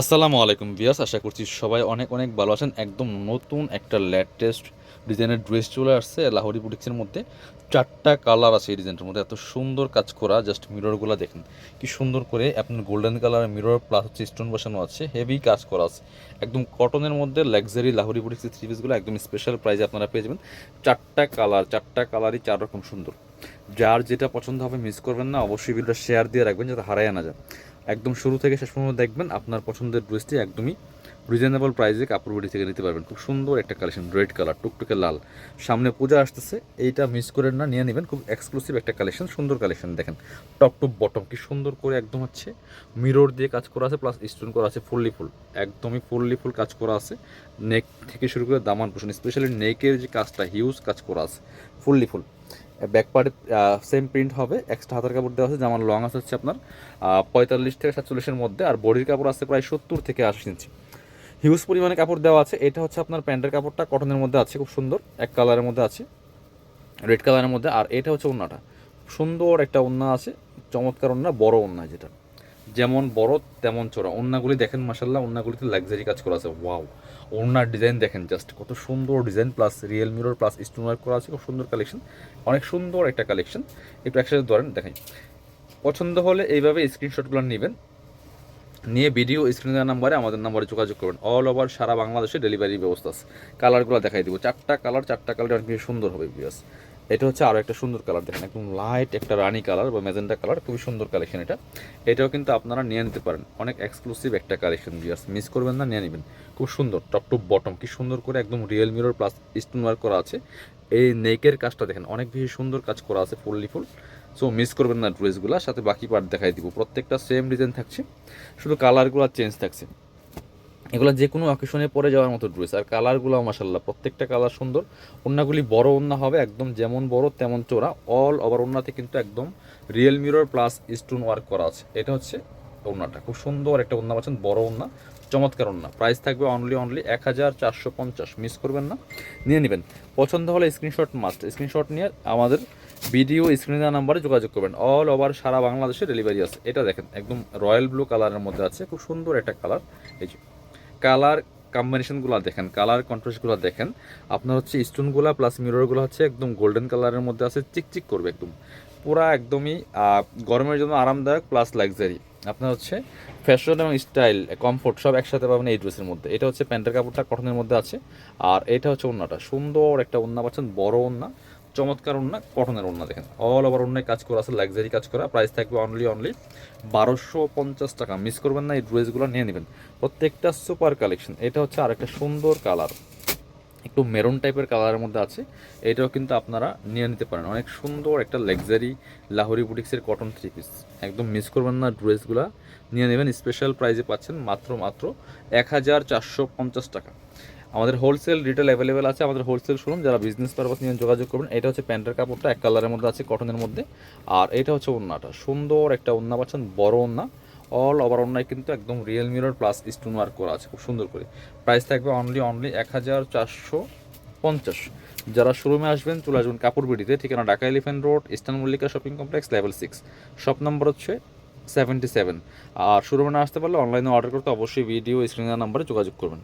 আসসালামু আলাইকুম বিয়াস আশা করছি সবাই অনেক অনেক ভালো আছেন। একদম নতুন একটা লেটেস্ট ডিজাইনের ড্রেস চলে আসছে লাহোরি বুটিক্সের মধ্যে। চারটা কালার আছে এই ডিজাইনটার মধ্যে। এত সুন্দর কাজ করা জাস্ট মিররগুলো দেখেন। কি সুন্দর করে আপনার গোল্ডেন কালার মিরর প্লাস হচ্ছে স্টোন বসানো আছে। হেভি কাজ করা আছে। একদম কটনের মধ্যে লাক্সারি লাহোরি বুটিক্সের থ্রি পিসগুলো একদম স্পেশাল প্রাইসে আপনারা পেয়ে যাবেন। চারটা কালার চারটা কালারই চার রকম সুন্দর। যার যেটা পছন্দ হবে মিস করবেন না, অবশ্যই ভিডিওটা শেয়ার দিয়ে রাখবেন যাতে হারায় না যায় একদম শুরু থেকে শেষ পর্যন্ত দেখবেন আপনার পছন্দের ড্রেসটি একদমই রিজনেবল প্রাইসে কাপড় বাড়ি থেকে নিতে পারবেন। খুব সুন্দর একটা কালেকশন রেড কালার টুকটুকে লাল। সামনে পূজা আসতেছে, এইটা মিস করে না, নিয়ে নেবেন। খুব এক্সক্লুসিভ একটা কালেকশন সুন্দর কালেকশন দেখেন। টপ টু বটম কি সুন্দর করে একদম হচ্ছে মিরর দিয়ে কাজ করা আছে প্লাস স্টোন করা আছে ফুললি ফুল একদমই ফুললি ফুল কাজ করা আছে। নেক থেকে শুরু করে দামান পোষণ স্পেশালি নেকের যে কাজটা হিউজ কাজ করা আছে ফুললি ফুল ব্যাক পার্টে সেম প্রিন্ট হবে এক্সট্রা হাতের কাপড় দেওয়া আছে যেমন লং আছে হচ্ছে আপনার পঁয়তাল্লিশ থেকে সাতচল্লিশের মধ্যে, আর বডির কাপড় আছে প্রায় সত্তর থেকে আশি ইঞ্চি। হিউজ পরিমাণে কাপড় দেওয়া আছে, এটা হচ্ছে আপনার প্যান্টের কাপড়টা কটনের মধ্যে আছে, খুব সুন্দর, এক কালারের মধ্যে আছে রেড কালারের মধ্যে, আর এটা হচ্ছে ওন্নাটা। সুন্দর একটা ওন্না আছে, চমৎকার ওন্না, বড় ওন্না যেটা। যেমন বড়, তেমন চোরা ওন্নাগুলি দেখেন মাসাল্লাহ ওন্নাগুলিতে লাক্সারি কাজ করা আছে ওয়াও ওড়নার ডিজাইন দেখেন জাস্ট কত সুন্দর design plus real mirror plus stone work করা আছে, খুব সুন্দর কালেকশন অনেক সুন্দর একটা কালেকশন একটু একসাথে ধরেন, দেখাই। পছন্দ হলে এইভাবে স্ক্রিনশটগুলো নেবেন। নিয়ে ভিডিও স্ক্রিনে নাম্বারে আমাদের নাম্বারে যোগাযোগ করবেন। অল ওভার সারা বাংলাদেশে ডেলিভারি ব্যবস্থা আছে। কালারগুলো দেখাই দিব। চারটা কালার চারটা কালার অনেক সুন্দর হবে বিয়াস এটা হচ্ছে আরও একটা সুন্দর কালার দেখেন, একদম লাইট একটা রানি কালার বা মেজেন্টা কালার খুবই সুন্দর কালেকশন এটা। এটাও কিন্তু আপনারা নিয়ে নিতে পারেন। অনেক এক্সক্লুসিভ একটা কালেকশন বিয়াস মিস করবেন না, নিয়ে নেবেন। খুব সুন্দর টপ টু বটম কি সুন্দর করে একদম real mirror plus stone work করা আছে। এই নেকের কাজটা দেখেন, অনেক বেশি সুন্দর কাজ করা আছে ফুললি ফুল সো মিস করবেন না ড্রেসগুলো সাথে বাকি পার্ট দেখাই দিব। প্রত্যেকটা সেম ডিজাইন থাকছে। শুধু কালারগুলো চেঞ্জ থাকছে। এগুলো যে কোনো অকেশনে পরে যাওয়ার মতো ড্রেস আর কালারগুলো মাসাল্লাহ প্রত্যেকটা কালার সুন্দর। ওন্নাগুলি বড় ওন্না হবে, একদম যেমন বড় তেমন চোরা অল ওভার ওন্নাতে কিন্তু একদম real mirror plus stone work করা আছে। এটা হচ্ছে ওন্নাটা খুব সুন্দর একটা ওন্না পাচ্ছেন, বড় ওন্না চমৎকার ওন্না প্রাইস থাকবে অনলি অনলি এক হাজার চারশো পঞ্চাশ। মিস করবেন না। নিয়ে নেবেন। পছন্দ হলে স্ক্রিনশট মাস্ট স্ক্রিনশট নিয়ে আমাদের ভিডিও স্ক্রিনে দেওয়া নাম্বারে যোগাযোগ করবেন। অল ওভার সারা বাংলাদেশে ডেলিভারি আছে। এটা দেখেন, একদম রয়্যাল ব্লু কালারের মধ্যে আছে। খুব সুন্দর একটা কালার এই কালার কম্বিনেশনগুলো দেখেন কালার কন্ট্রাস্টগুলো দেখেন, আপনার হচ্ছে স্টোনগুলো প্লাস মিররগুলো হচ্ছে একদম গোল্ডেন কালারের মধ্যে আছে, চিকচিক করবে একদম। পুরা একদমই গরমের জন্য আরামদায়ক প্লাস লাক্সারি আপনার হচ্ছে ফ্যাশন এবং স্টাইল কমফোর্ট সব একসাথে পাবেন এই ড্রেসের মধ্যে। এটা হচ্ছে প্যান্টের কাপড়টা কটনের মধ্যে আছে, আর এটা হচ্ছে ওন্নাটা। সুন্দর একটা ওন্না পাচ্ছেন, বড় ওন্না। চমৎকার ওন্না কটনের ওন্না দেখেন। অল ওভার ওন্নায় কাজ করা আছে লাক্সারি কাজ করা প্রাইস থাকবে অনলি অনলি বারোশো পঞ্চাশ টাকা। মিস করবেন না, এই ড্রেসগুলো নিয়ে নেবেন। প্রত্যেকটা সুপার কালেকশন এটা হচ্ছে আরেকটা সুন্দর কালার একটু মেরুন টাইপের কালারের মধ্যে আছে। এটাও কিন্তু আপনারা নিয়ে নিতে পারেন। অনেক সুন্দর একটা লাক্সারি লাহোরি বুটিক্সের কটন থ্রি পিস একদম মিস করবেন না ড্রেসগুলো নিয়ে নেবেন। স্পেশাল প্রাইজে পাচ্ছেন মাত্র মাত্র এক হাজার চারশো পঞ্চাশ টাকা। আমাদের হোলসেল রিটেল অ্যাভেলেবেল আছে, আমাদের হোলসেল শোরুম যারা বিজনেস পারপাস নিয়ে যোগাযোগ করবেন, এটা হচ্ছে প্যান্টের কাপড়টা এক কালারের মধ্যে আছে কটনের মধ্যে, আর এটা হচ্ছে ওন্নাটা সুন্দর একটা ওন্না পাচ্ছেন, বড় ওন্না অল ওভার অন্যায় কিন্তু একদম real mirror plus stone work করা আছে, খুব সুন্দর করে। প্রাইস থাকবে অনলি অনলি এক হাজার চারশো পঞ্চাশ। যারা শোরুমে আসবেন, চলে আসবেন কাপড় ঠিকানা Dhaka elephant road eastern Mallika shopping complex level six shop number হচ্ছে সেভেন্টি সেভেন আর শোরুমে না আসতে পারলে অনলাইনে অর্ডার করতে অবশ্যই ভিডিও স্ক্রিনের নাম্বারে যোগাযোগ করবেন।